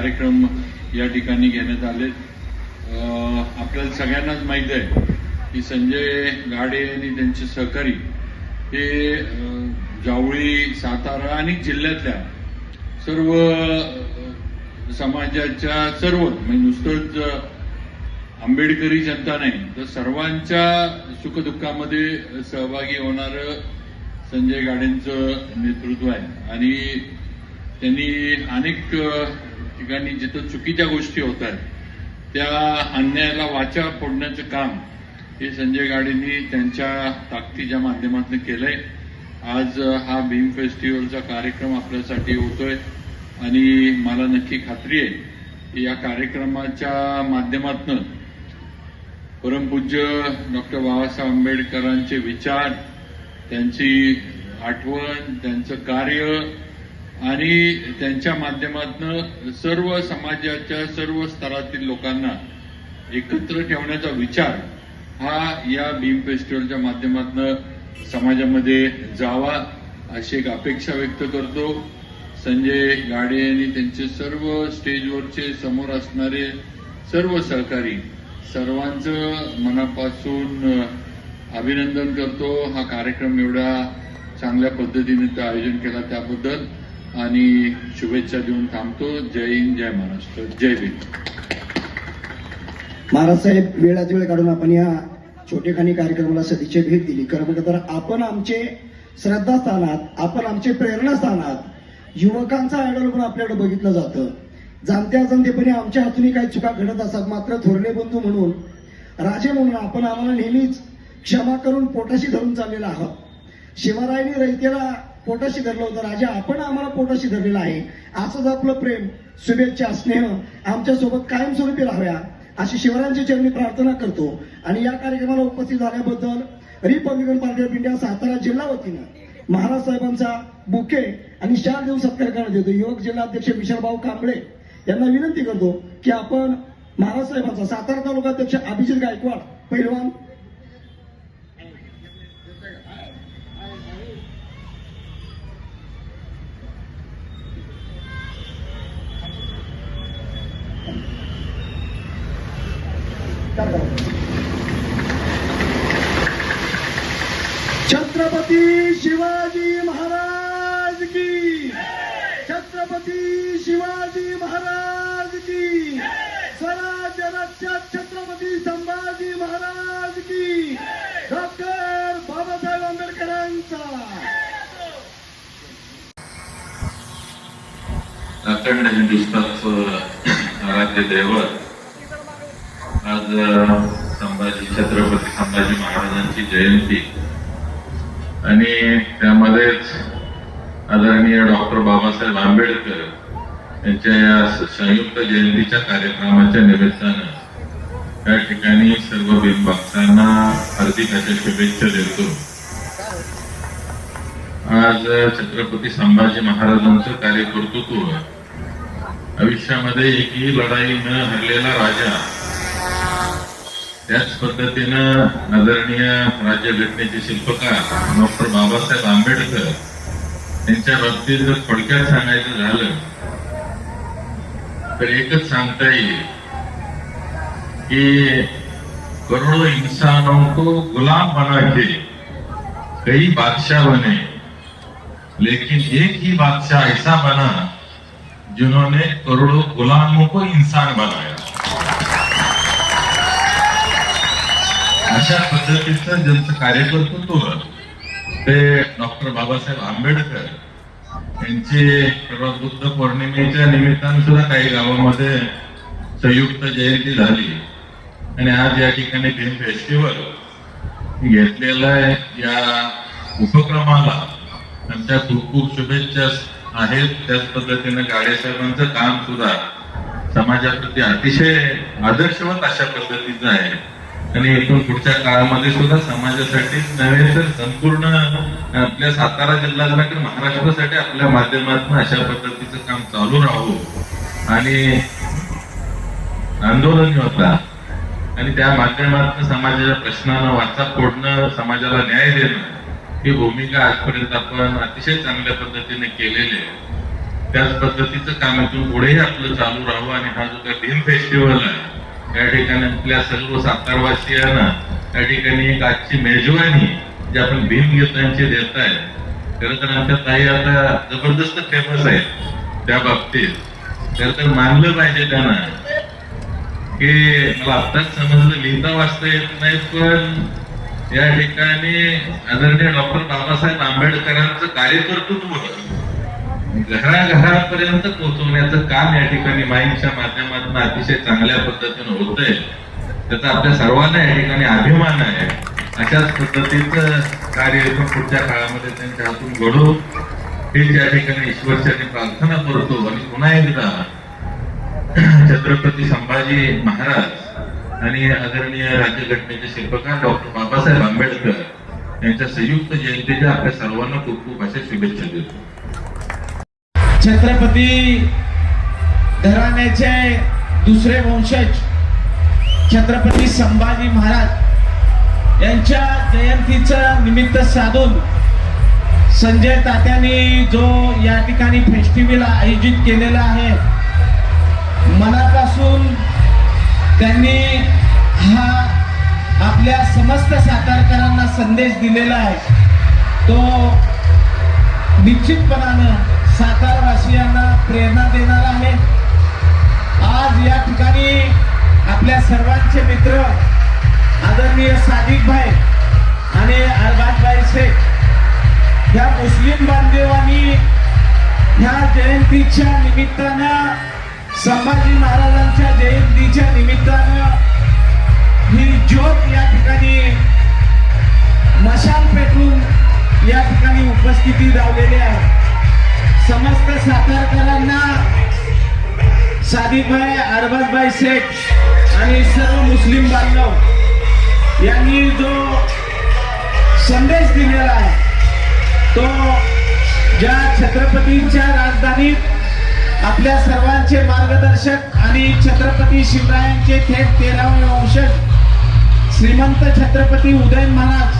कार्यक्रम या ठिकाणी घेण्यात आले. आपल्याला सगळ्यांनाच माहीत आहे की संजय गाडे आणि त्यांचे सहकारी हे जावळी सातारा आणि जिल्ह्यातल्या सर्व समाजाच्या सर्व म्हणजे नुसतंच आंबेडकरी जनता नाही तर सर्वांच्या सुखदुःखामध्ये सहभागी होणारं संजय गाडेंचं नेतृत्व आहे. आणि त्यांनी अनेक ठिकाणी जिथं चुकीच्या गोष्टी होत आहेत त्या अन्यायाला वाचा फोडण्याचं काम हे संजय गाडेंनी त्यांच्या ताकदीच्या माध्यमातून केलंय. आज हा भीम फेस्टिवलचा कार्यक्रम आपल्यासाठी होतोय आणि मला नक्की खात्री आहे की या कार्यक्रमाच्या माध्यमातून परमपूज्य डॉक्टर बाबासाहेब आंबेडकरांचे विचार त्यांची आठवण त्यांचं कार्य आणि त्यांच्या माध्यमातून सर्व समाजाच्या सर्व स्तरातील लोकांना एकत्र ठेवण्याचा विचार हा या भीम फेस्टिवलच्या माध्यमातून समाजामध्ये जावा अशी एक अपेक्षा व्यक्त करतो. संजय गाडे आणि त्यांचे सर्व स्टेजवरचे समोर असणारे सर्व सहकारी सर्वांचं मनापासून अभिनंदन करतो. हा कार्यक्रम एवढा चांगल्या पद्धतीने ते आयोजन केला त्याबद्दल. आणि शुभेच्छा देऊन थांबतो. जय हिंद जय महाराष्ट्र. जय भीम. महाराज साहेब वेळात वेळ काढून आपण या छोटेखानी कार्यक्रमाला सदिच्छा भेट दिली. खरं म्हटलं तर आपण आमचे श्रद्धास्थानात आपण आमचे प्रेरणास्थानात युवकांचा आयडॉल म्हणून आपल्याकडे बघितलं जातं. जाणत्या जनतेपणे आमच्या हातूनही काही चुका घडत असतात. मात्र थोरले बंधू म्हणून राजे म्हणून आपण आम्हाला नेहमीच क्षमा करून पोटाशी धरून चाललेला आहोत. शिवरायांनी रयतेला पोटाशी धरलं होतं. राजा आपण आम्हाला पोटाशी धरलेलं आहे. असंच आपलं प्रेम शुभेच्छा स्नेह आमच्यासोबत कायमस्वरूपी राहाव्या अशी शिवरायांची चरणी प्रार्थना करतो. आणि या कार्यक्रमाला उपस्थित झाल्याबद्दल Republican Party of India Satara जिल्हा वतीनं महाराज साहेबांचा बुके आणि शाल देऊन सत्कार करण्यात येतो. युवक जिल्हाध्यक्ष विशालभाऊ कांबळे यांना विनंती करतो की आपण महाराज साहेबांचा सातारा तालुकाध्यक्ष अभिजित गायकवाड पैलवान छत्रपती शिवाजी महाराज की छत्रपती शिवाजी महाराज की स्वराज्य छत्रपती संभाजी महाराज की. डॉक्टर बाबासाहेब आंबेडकरांचा. अखंड हिंदुस्थानचं आराध्य दैवत. आज संभाजी छत्रपती संभाजी महाराजांची जयंती. आणि त्यामध्येच आदरणीय डॉक्टर बाबासाहेब आंबेडकर यांच्या या संयुक्त जयंतीच्या कार्यक्रमाच्या निमित्तानं त्या ठिकाणी सर्व भक्तांना हार्दिक अशा शुभेच्छा देतो. आज छत्रपती संभाजी महाराजांचं कार्यकर्तृत्व. आयुष्यामध्ये एकही लढाई न हरलेला राजा. त्याच पद्धतीनं आदरणीय राज्यघटनेचे शिल्पकार डॉक्टर बाबासाहेब आंबेडकर यांच्या बाबतीत जर थोडक्यात सांगायचं झालं तर एकच सांगता येईल. कि करोड़ों इंसानों को गुलाम बना के कई बादशाह बने। लेकिन एक ही बादशाह ऐसा बना जिन्होंने करोड़ों गुलामों को इंसान बनाया। अशा पद्धतीचं ज्यांचं कार्यकर्तृत्व ते डॉक्टर बाबासाहेब आंबेडकर यांचे परवा बुद्ध पौर्णिमेच्या निमित्तानं सुद्धा काही गावामध्ये संयुक्त जयंती झाली. आणि आज या ठिकाणी फिल्म फेस्टिवल घेतलेला या उपक्रमाला आमच्या खूप खूप शुभेच्छा आहेत. त्याच पद्धतीनं गाडे साहेबांचं काम सुद्धा समाजाप्रती अतिशय आदर्शवत अशा पद्धतीचं आहे. आणि इथून पुढच्या काळामध्ये सुद्धा समाजासाठी नव्हे तर संपूर्ण आपल्या सातारा जिल्ह्याला तर महाराष्ट्रासाठी आपल्या माध्यमातून अशा पद्धतीचं काम चालू राहू. आणि आंदोलन होता. आणि त्या माध्यमातून समाजाच्या प्रश्नांना वाचा फोडणं समाजाला न्याय देणं ही भूमिका आजपर्यंत आपण अतिशय चांगल्या पद्धतीने केलेली आहे. त्याच पद्धतीचं काम इथून पुढेही आपलं चालू राहावं आणि हा जो काही भीम फेस्टिवल आहे या ठिकाणी आपल्या सर्व सातारवासियांना त्या ठिकाणी एक आजची मेजवानी जी आपण भीम गीतांची देत आहे खरं तर आमच्या ताई आता जबरदस्त फेमस आहेत त्या बाबतीत. खरं तर मानलं पाहिजे त्यांना. की मला आत्ताच समजलं लिहिता वाचता येत नाही पण या ठिकाणी आदरणीय डॉक्टर बाबासाहेब आंबेडकरांचं कार्यकर्तृत्व घराघरापर्यंत पोहोचवण्याचं काम या ठिकाणी माईंच्या माध्यमातून अतिशय चांगल्या पद्धतीनं होतंय. त्याचा आपल्या सर्वांना या ठिकाणी अभिमान आहे. अशाच पद्धतीचं कार्य इथून पुढच्या काळामध्ये त्यांच्या हातून घडू. हेच या ठिकाणी ईश्वरच्या प्रार्थना करतो. आणि पुन्हा एकदा छत्रपती संभाजी महाराज आणि आदरणीय राज्यघटनेचे शिल्पकार डॉक्टर बाबासाहेब आंबेडकर यांच्या संयुक्त जयंतीच्या आपल्या सर्वांना खूप खूप अशा शुभेच्छा देतो. छत्रपती घराण्याचे दुसरे वंशज छत्रपती संभाजी महाराज यांच्या जयंतीचं निमित्त साधून संजय तात्यांनी जो या ठिकाणी फेस्टिवल आयोजित केलेला आहे मनापासून त्यांनी हा आपल्या समस्त सातारकरांना संदेश दिलेला आहे. तो निश्चितपणानं सातारवासियांना प्रेरणा देणार आहे. आज या ठिकाणी आपल्या सर्वांचे मित्र आदरणीय सादिक भाई आणि अरबाज भाई शेख या मुस्लिम बांधवांनी ह्या जयंतीच्या निमित्तानं संभाजी महाराजांच्या जयंतीच्या निमित्तानं ही ज्योत या ठिकाणी मशाल पेटून या ठिकाणी उपस्थिती लावलेली आहे. समस्त सातारकरांना सादिकभाई अरबाजभाई शेख आणि सर्व मुस्लिम बांधव यांनी जो संदेश दिलेला आहे तो ज्या छत्रपतींच्या राजधानीत आपल्या सर्वांचे मार्गदर्शक आणि छत्रपती शिवरायांचे थेट तेरावे वंशज श्रीमंत छत्रपती उदयन महाराज.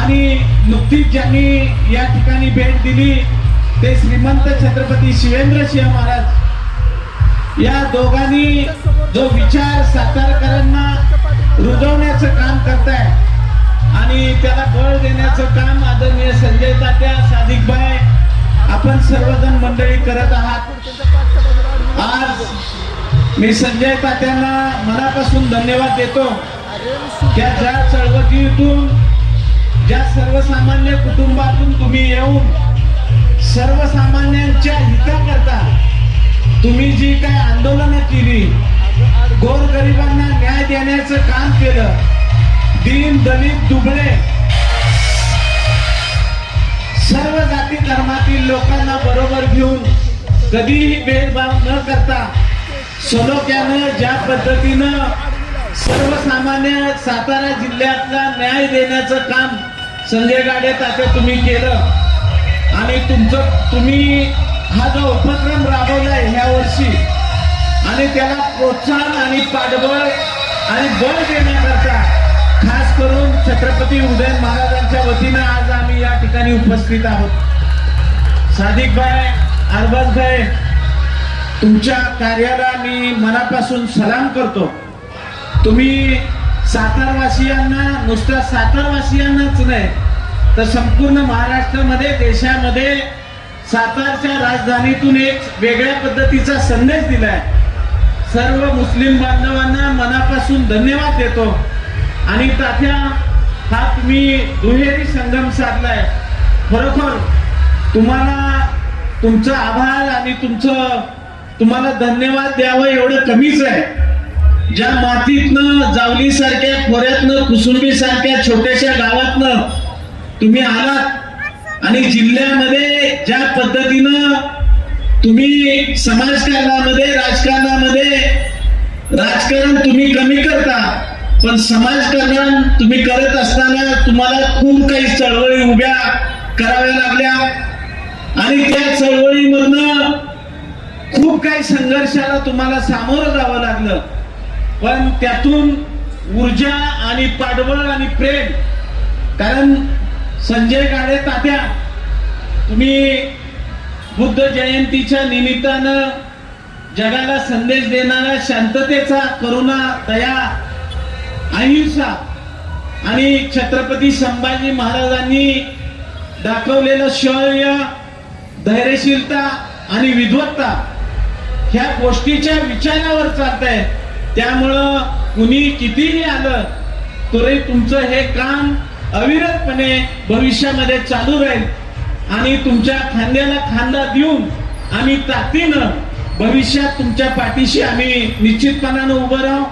आणि नुकतीच ज्यांनी या ठिकाणी भेट दिली ते श्रीमंत छत्रपती शिवेंद्र सिंह महाराज. या दोघांनी जो विचार सातारकरांना रुजवण्याचं काम करताय आणि त्याला बळ देण्याचं काम आदरणीय संजय तात्या सादिकबाई आपण सर्वजण मंडळी करत आहात. आज मी संजय तात्यांना मनापासून धन्यवाद देतो. त्या ज्या चळवळीतून ज्या सर्वसामान्य कुटुंबातून तुम्ही येऊन सर्वसामान्यांच्या हिताकरता तुम्ही जी काय आंदोलनं केली गोरगरिबांना न्याय देण्याचं काम केलं दीन दलित दुबळे सर्व जाती धर्मातील लोकांना बरोबर घेऊन कधीही भेदभाव न करता सलोख्यानं ज्या पद्धतीनं सर्वसामान्य सातारा जिल्ह्यातला न्याय देण्याचं काम संजय गाडे तात तुम्ही केलं आणि तुमचं तुम्ही हा जो उपक्रम राबवलाय ह्या वर्षी आणि त्याला प्रोत्साहन आणि पाठबळ आणि बळ देण्याकरता खास करून छत्रपती उदयन महाराजांच्या वतीनं आज आम्ही या ठिकाणी उपस्थित आहोत. सादिक भाई अरबाज भाई तुमच्या कार्याला मी मनापासून सलाम करतो. तुम्ही सातारवासियांना नुसत्या सातारवासियांनाच नाही तर संपूर्ण महाराष्ट्रामध्ये देशामध्ये सातारच्या राजधानीतून एक वेगळ्या पद्धतीचा संदेश दिलाय. सर्व मुस्लिम बांधवांना मनापासून धन्यवाद देतो. आणि तात्या हा तुम्ही दुहेरी संगम साधलाय. खरोखर तुम्हाला तुमचा आभार आणि तुमचं तुम्हाला धन्यवाद द्यावं एवढं कमीच आहे. ज्या मातीतनं जावली सारख्या खोऱ्यातनं कुसुंबी सारख्या छोट्याशा गावातनं तुम्ही आलात आणि जिल्ह्यामध्ये ज्या पद्धतीनं तुम्ही समाजकारणामध्ये राजकारणामध्ये राजकारण तुम्ही कमी करता पण समाजकल्याण तुम्ही करत असताना तुम्हाला खूप काही चळवळी उभ्या कराव्या लागल्या. आणि त्या चळवळीमधनं खूप काही संघर्षाला तुम्हाला सामोरं जावं लागलं. पण त्यातून ऊर्जा आणि पाठबळ आणि प्रेम कारण संजय गाडे तात्या तुम्ही बुद्ध जयंतीच्या निमित्तानं जगाला संदेश देणारा शांततेचा करुणा दया अहिंसा. आणि छत्रपती संभाजी महाराजांनी दाखवलेलं शौर्य धैर्यशीलता आणि विद्वत्ता ह्या गोष्टीच्या विचारावर चालत आहे त्यामुळं कुणी कितीही आलं तरी तुमचं हे काम अविरतपणे भविष्यामध्ये चालू राहील. आणि तुमच्या खांद्याला खांदा देऊन आम्ही ताकदीनं भविष्यात तुमच्या पाठीशी आम्ही निश्चितपणानं उभं राहू.